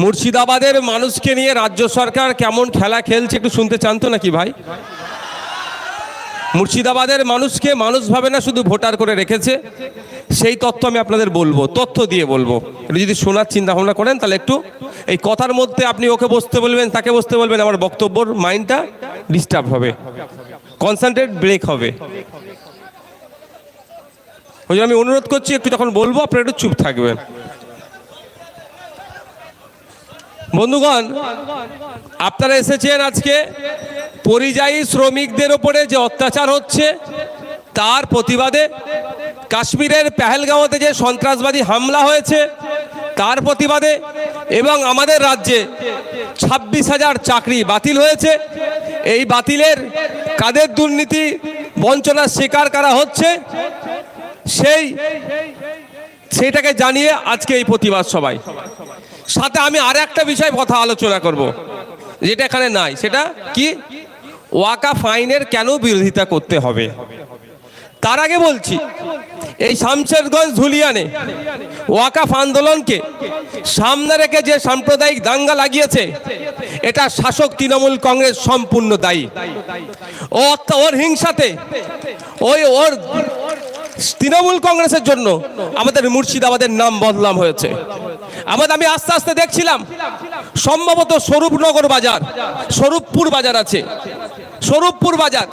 মুর্শিদাবাদের মানুষকে নিয়ে রাজ্য সরকার কেমন খেলা খেলছে একটু শুনতে চান তো নাকি ভাই? মুর্শিদাবাদের মানুষকে মানুষ ভাবে না, শুধু ভোটার করে রেখেছে। সেই তথ্য আমি আপনাদের বলব, তথ্য দিয়ে বলব। একটু যদি শোনার চিন্তা ভাবনা করেন তাহলে একটু এই কথার মধ্যে আপনি ওকে বসতে বলবেন, তাকে বসতে বলবেন, আমার বক্তব্যর মাইন্ডটা ডিস্টার্ব হবে, কনসেন্ট্রেট ব্রেক হবে। ওই আমি অনুরোধ করছি, একটু যখন বলব, আপনারা একটু চুপ থাকবেন। বন্ধুগণ, আপনারা এসেছেন আজকে পরিযায়ী শ্রমিকদের ওপরে যে অত্যাচার হচ্ছে, তার প্রতিবাদে কাশ্মীরের পেহেলগাঁওতে যে সন্ত্রাসবাদী হামলা হয়েছে, তার প্রতিবাদে এবং আমাদের রাজ্যে ছাব্বিশ হাজার চাকরি বাতিল হয়েছে। এই বাতিলের কাদের দুর্নীতি বঞ্চনার শিকার করা হচ্ছে, সেই, সেইটাকে জানিয়ে আজকে এই প্রতিবাদ সবাই সাথে আমি আর একটা বিষয় কথা আলোচনা করব, যেটা এখানে নাই। সেটা কি? ওয়াকা ফাইনের কেন বিরোধিতা করতে হবে? তার আগে বলছি, এই শামশেরগঞ্জ ধুলিয়ানে ওয়াকাফ আন্দোলনকে সামনে রেখে যে সাম্প্রদায়িক দাঙ্গা লাগিয়েছে, এটা শাসক তৃণমূল কংগ্রেস সম্পূর্ণ দায়ী। ও ওর হিংসাতে, ওই ওর তৃণমূল কংগ্রেসের জন্য আমাদের মুর্শিদাবাদের নাম বদলাম হয়েছে। আমাদের আমি আস্তে আস্তে দেখছিলাম। সম্ভবত স্বরূপনগর বাজার, স্বরূপপুর বাজার আছে। স্বরূপপুর বাজার,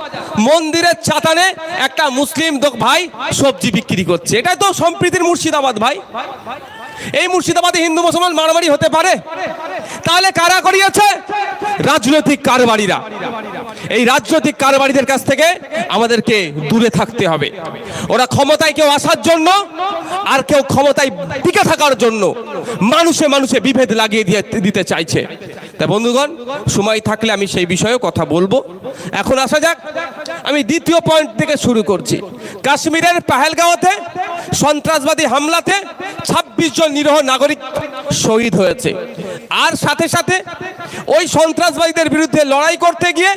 মন্দিরের চাতানে একটা মুসলিম ভাই সবজি বিক্রি করছে। এটা তো সম্প্রীতির মুর্শিদাবাদ ভাই। এই মুর্শিদাবাদে হিন্দু মুসলমান মারামারি হতে পারে? তাহলে কারা করিয়েছে? রাজনৈতিক কারবারিরা। এই রাজনৈতিক কারবারিদের কাছ থেকে আমাদেরকে দূরে থাকতে হবে। ওরা ক্ষমতায় কেউ আসার জন্য আর কেউ ক্ষমতায় টিকে থাকার জন্য মানুষে মানুষে বিভেদ লাগিয়ে দিয়ে দিতে চাইছে। তা বন্ধুগণ, সময় থাকলে আমি সেই বিষয়েও কথা বলব। এখন আসা যাক, আমি দ্বিতীয় পয়েন্ট থেকে শুরু করছি। কাশ্মীরের পাহেলগাঁওতে সন্ত্রাসবাদী হামলাতে ছাব্বিশ জন নিরহ নাগরিক শহীদ হয়েছে। আর সাথে সাথে ওই সন্ত্রাসবাদীদের বিরুদ্ধে লড়াই করতে গিয়ে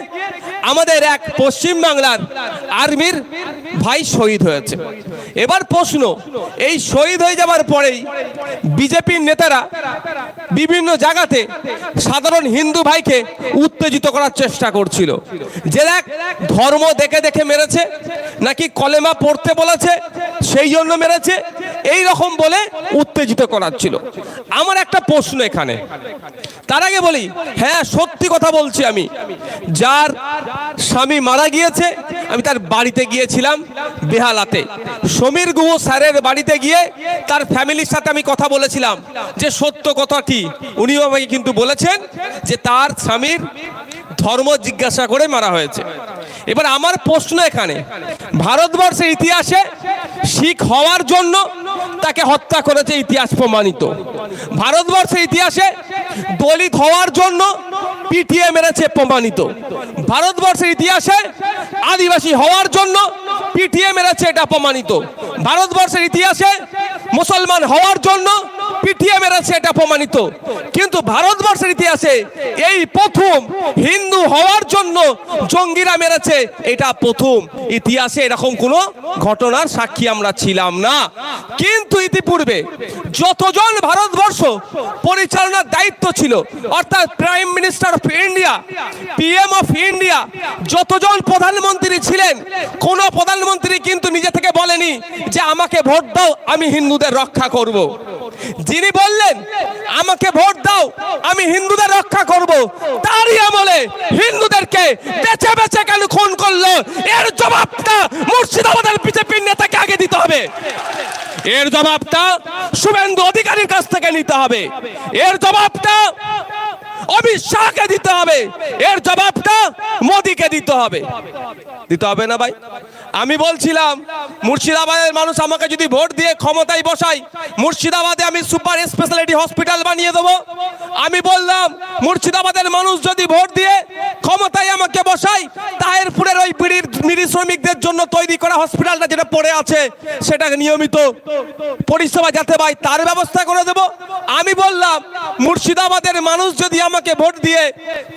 আমাদের এক পশ্চিম বাংলার আর্মির ভাই শহীদ হয়েছে। এবার প্রশ্ন, এই শহীদ হয়ে যাবার পরেই বিজেপির নেতারা বিভিন্ন জায়গাতে সাধারণ হিন্দু ভাইকে উত্তেজিত করার চেষ্টা করছিল। যে দেখ ধর্ম দেখে দেখে মেরেছে, নাকি কলেমা পড়তে বলেছে, সেই জন্য মেরেছে এই রকম বলে উত্তেজিত করাচ্ছিল আমার একটা প্রশ্ন এখানে। তার আগে বলি হ্যাঁ সত্যি কথা বলছি আমি। যার স্বামী মারা গিয়েছে, আমি তার বাড়িতে গিয়েছিলাম বেহালাতে। সমীর গুহ স্যারের বাড়িতে গিয়ে তার ফ্যামিলির সাথে আমি কথা বলেছিলাম যে সত্য কথা কি। উনিও আমাকে কিন্তু বলেছেন যে তার স্বামীর ধর্ম জিজ্ঞাসা করে মারা হয়েছে। এবার আমার প্রশ্ন এখানে, ভারতবর্ষের ইতিহাসে শিখ হওয়ার জন্য তাকে হত্যা করেছে ইতিহাস প্রমাণিত। ভারতবর্ষের ইতিহাসে দলিত হওয়ার জন্য পিটিএ মেরেছে প্রমাণিত। ভারতবর্ষের ইতিহাসে আদিবাসী হওয়ার জন্য পিটিয়ে মেরেছে এটা প্রমাণিত ভারতবর্ষের ইতিহাসে মুসলমান হওয়ার জন্য পিটিয়ে মেরেছে এটা প্রমাণিত কিন্তু ভারতবর্ষের ইতিহাসে এই প্রথম হিন্দু হওয়ার জন্য জঙ্গিরা মেরেছে এটা প্রথম। ইতিহাসে এরকম কোনো ঘটনার সাক্ষী আমরা ছিলাম না। কিন্তু ইতিপূর্বে যতজন ভারতবর্ষ পরিচালনার দায়িত্ব ছিল, অর্থাৎ prime minister of India PM of India যতজন প্রধানমন্ত্রী ছিলেন, কোন প্রধানমন্ত্রী কিন্তু নিজে থেকে বলেনি যে আমাকে ভোট দাও, আমি হিন্দুদের রক্ষা করব। যিনি বললেন, আমাকে ভোট দাও, আমি হিন্দুদের রক্ষা করব, তারই আমলে হিন্দুদেরকে বেছে বেছে কেন খুন করল এর জবাবটা মুর্শিদাবাদের বিজেপির নেতাকে আগে দিতে হবে এর জবাবটা শুভেন্দু অধিকারীর কাছ থেকে নিতে হবে। এর জবাবটা অমিত শাহকে দিতে হবে। এর জবাবটা মোদিকে দিতে হবে। দিতে হবে না ভাই? আমি বলছিলাম, মুর্শিদাবাদের মানুষ আমাকে যদি ভোট দিয়ে ক্ষমতায় বসাই মুর্শিদাবাদে আমি সুপার স্পেশালিটি হসপিটাল বানিয়ে দেবো। আমি বললাম, মুর্শিদাবাদের মানুষ যদি ভোট দিয়ে ক্ষমতায় আমাকে বসাই তাহেরপুরের ওই মিরি শ্রমিকদের জন্য তৈরি করা হসপিটালটা যেটা পড়ে আছে, সেটা নিয়মিত পরিষেবা যাতে পাই, তার ব্যবস্থা করে দেব। আমি বললাম, মুর্শিদাবাদের মানুষ যদি আমাকে ভোট দিয়ে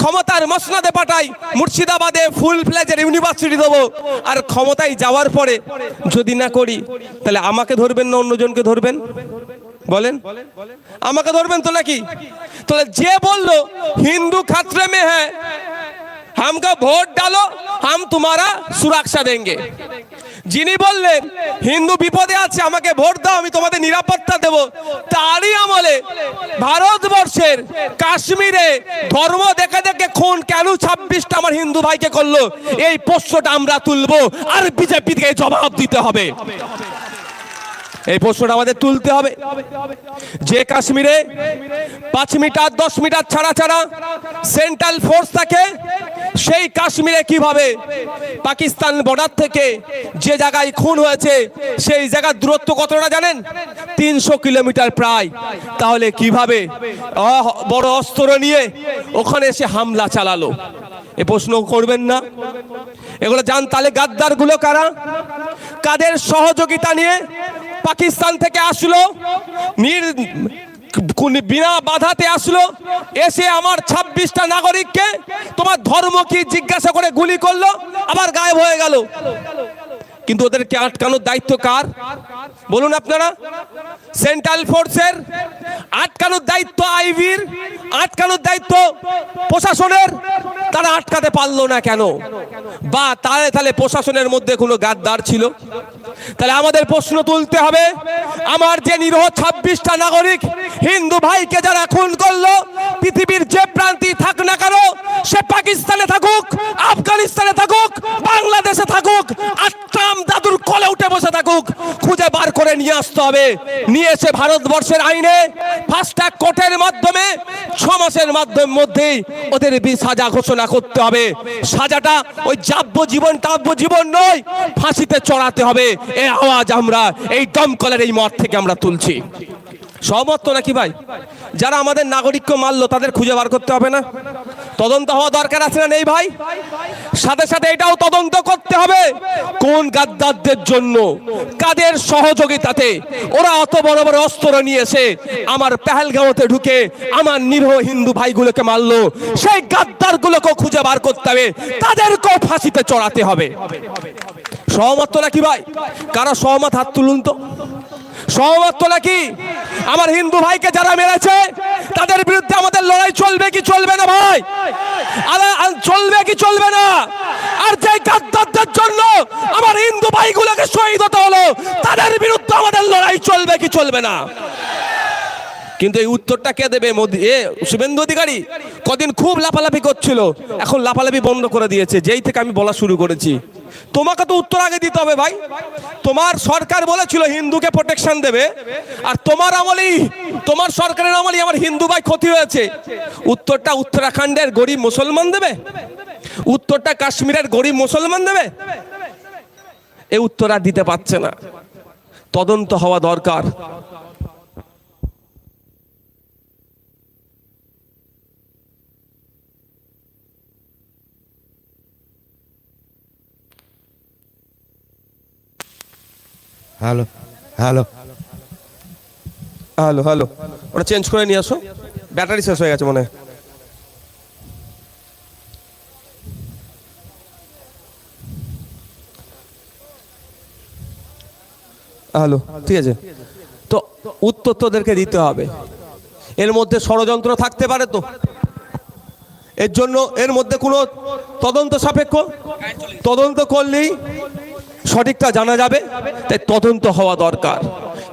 ক্ষমতার মসনাদে পাঠাই মুর্শিদাবাদে ফুল ফ্লেজের ইউনিভার্সিটি দেবো। আর ক্ষমতায় যাওয়ার পরে যদি না করি, তাহলে আমাকে ধরবেন না অন্যজনকে ধরবেন? বলেন? আমাকে ধরবেন তো নাকি? তাহলে যে বলল, হিন্দু খাত্রে মে হ্যাঁ हमका ভোট डालो, हम তোমারা সুরক্ষা देंगे। যিনি বললেন হিন্দু বিপদে আছে আমাকে ভোট দাও আমি তোমাদের নিরাপত্তা দেব তারই আমলে ভারতবর্ষের কাশ্মীরে ধর্ম দেখে দেখে খুন কেন ছাব্বিশটা আমার হিন্দু ভাইকে করল এই পোষ্যটা আমরা তুলবো, আর বিজেপিকে জবাব দিতে হবে। এই প্রশ্নটা আমাদের তুলতে হবে। যে কাশ্মীরে পাঁচ মিটার, দশ মিটার ছাড়া ছাড়া সেন্ট্রাল ফোর্স থাকে, সেই কাশ্মীরে কীভাবে পাকিস্তান বর্ডার থেকে যে জায়গায় খুন হয়েছে, সেই জায়গার দূরত্ব কতটা জানেন? তিনশো কিলোমিটার প্রায়। তাহলে কীভাবে বড় অস্ত্র নিয়ে ওখানে এসে হামলা চালালো? এ প্রশ্ন করবেন না। এগুলো জান তাহলে গাদ্দারগুলো কারা? কাদের সহযোগিতা নিয়ে পাকিস্তান থেকে আসলো, নির বিনা বাধাতে আসলো, এসে আমার ছাব্বিশটা নাগরিককে তোমার ধর্ম কি জিজ্ঞাসা করে গুলি করল, আবার গায়েব হয়ে গেল। কিন্তু ওদেরকে আটকানোর দায়িত্ব কার? বলুন আপনারা। সেন্ট্রাল ফোর্সের আটকানোর দায়িত্ব আইভির, আটকানোর দায়িত্ব প্রশাসনের। তারা আটকাতে পারল না কেন? বা তাহলে তাহলে প্রশাসনের মধ্যে কোনো গাদ্দার ছিল? তাহলে আমাদের প্রশ্ন তুলতে হবে আমার যে নিরহ ছাব্বিশটা নাগরিক হিন্দু ভাইকে যারা খুন করল, পৃথিবীর যে প্রান্তি থাক না কেন, সে পাকিস্তানে থাকুক, আফগানিস্তানে থাকুক, বাংলাদেশে থাকুক, আট্টাম দাদুর কলে উঠে বসে থাকুক, খুঁজে বার করে নিয়ে আসতে হবে। নিয়ে এসে ভারতবর্ষের আইনে ফাস্ট্যাগ কোর্টের মাধ্যমে ছ মাসের মাধ্যম মধ্যেই ওদের বি সাজা ঘোষণা করতে হবে। সাজাটা ওই যাব্য জীবন তাব্য জীবন নয়, ফাঁসিতে চড়াতে হবে। এ আওয়াজ আমরা, এই দমকলের এই মঠ থেকে আমরা তুলছি। সহমত তো নাকি ভাই? যারা আমাদের নাগরিককে মারলো, তাদের খুঁজে বার করতে হবে না? তদন্ত হওয়া দরকার আছে না নেই ভাই? সাথে সাথে এটাও তদন্ত করতে হবে। কোন গাদ্দারদের জন্য, কাদের সহযোগিতাতে ওরা অত বড় বড় অস্ত্র নিয়ে এসে আমার পেহেলগাঁওতে ঢুকে আমার নিরহ হিন্দু ভাইগুলোকে মারলো, সেই গাদ্দারগুলোকেও খুঁজে বার করতে হবে, তাদেরকেও ফাঁসিতে চড়াতে হবে। সহমত তো নাকি ভাই? কারও সহমত? হাত তুলুন তো। সহমত তো নাকি আমার হিন্দু ভাইকে যারা মেরেছে, তাদের বিরুদ্ধে আমাদের লড়াই চলবে কি চলবে না ভাই? চলবে কি চলবে না? আর যে গাদ্দারদের জন্য আমার হিন্দু ভাইগুলোকে শহীদ হতে হলো, তাদের বিরুদ্ধে আমাদের লড়াই চলবে কি চলবে না? কিন্তু এই উত্তরটা কে দেবে মোদি? এ, শুভেন্দু অধিকারী, কদিন খুব লাফালাফি করছিল, এখন লাফালাফি বন্ধ করে দিয়েছে, যেই থেকে আমি বলা শুরু করেছি। তোমাকে তো উত্তর আগে দিতে হবে ভাই। তোমার সরকার বলেছিল হিন্দুকে প্রোটেকশন দেবে। আর তোমার আমলেই, তোমার সরকারের আমলেই আমার হিন্দু ভাই ক্ষতি হয়েছে। উত্তরটা উত্তরাখণ্ডের গরিব মুসলমান দেবে। উত্তরটা কাশ্মীরের গরিব মুসলমান দেবে। এই উত্তর আর দিতে পারছে না। তদন্ত হওয়া দরকার। হ্যালো হ্যালো হ্যালো হ্যালো ওটা চেঞ্জ করে নিয়ে আসো। ব্যাটারি শেষ হয়ে গেছে মনে হয়। হ্যালো ঠিক আছে। তো উত্তর তোদেরকে দিতে হবে। এর মধ্যে ষড়যন্ত্র থাকতে পারে তো? এর জন্য এর মধ্যে কোনো তদন্ত সাপেক্ষ? তদন্ত করলেই সঠিকটা জানা যাবে তাই তদন্ত হওয়া দরকার।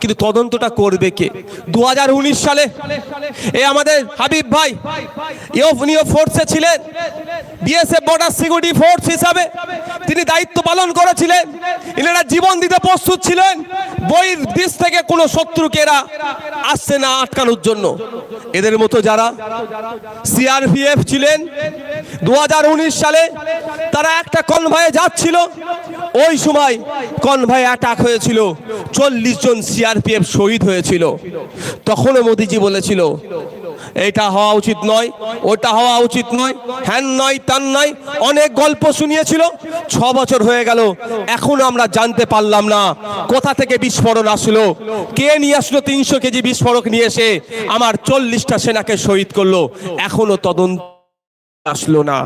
কিন্তু তদন্তটা করবে কে? দু সালে এ আমাদের হাবিব ভাই এও উনিও ফোর্সে ছিলেন। বিএসএফ বর্ডার সিকিউরিটি ফোর্স হিসাবে তিনি দায়িত্ব পালন করেছিলেন। এনারা জীবন দিতে প্রস্তুত ছিলেন। বইয়ের দেশ থেকে কোনো শত্রুকে এরা আসছে না আটকানোর জন্য। এদের মতো যারা সিআরপিএফ ছিলেন দু হাজার উনিশ সালে তারা একটা কনভয়ে যাচ্ছিল। ওই সময় কনভয়ে অ্যাটাক হয়েছিল। চল্লিশ জন সিআরপিএফ শহীদ হয়েছিল। তখনও মোদিজি বলেছিল, এটা হওয়া উচিত নয়, ওটা হওয়া উচিত নয়, হ্যান নয় তান নয়, অনেক গল্প শুনিয়েছিল, ছ বছর হয়ে গেল, এখন আমরা জানতে পারলাম না, কোথা থেকে বিস্ফোরণ আসলো, কে নিয়ে আসলো তিনশো কেজি বিস্ফোরক নিয়ে এসে, আমার চল্লিশটা সেনাকে শহীদ করল, এখনও তদন্ত আসলো না।